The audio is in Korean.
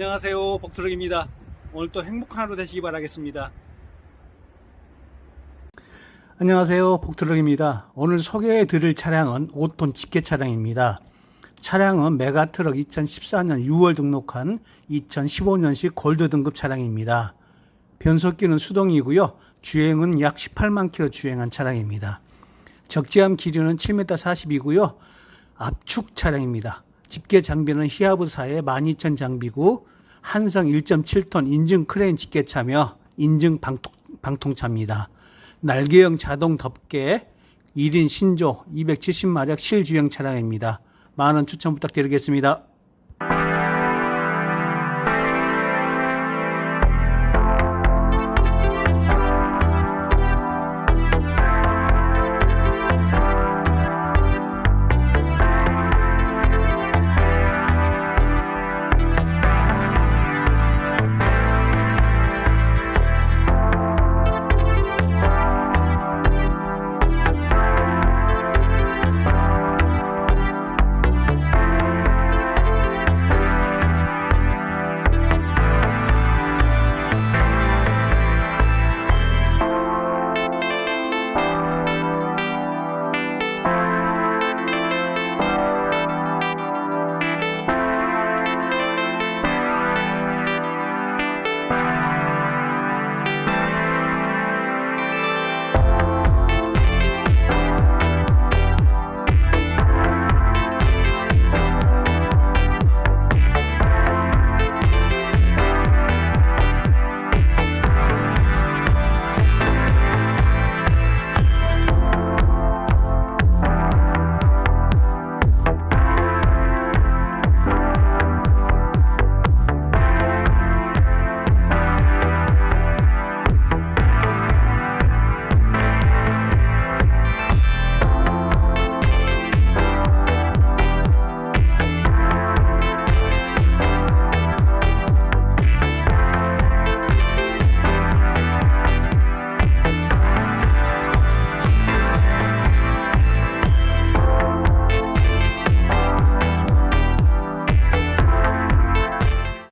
안녕하세요. 복트럭입니다. 오늘 또 행복한 하루 되시기 바라겠습니다. 안녕하세요. 복트럭입니다. 오늘 소개해 드릴 차량은 5톤 집게 차량입니다. 차량은 메가트럭 2014년 6월 등록한 2015년식 골드 등급 차량입니다. 변속기는 수동이고요. 주행은 약 18만 킬로 주행한 차량입니다. 적재함 길이는 7m 40이고요. 압축 차량입니다. 집게 장비는 히아부사의 12,000 장비고 한성 1.7톤 인증 크레인 집게차며 인증 방통, 방통차입니다. 날개형 자동 덮개 1인 신조 270마력 실주행 차량입니다. 많은 추천 부탁드리겠습니다.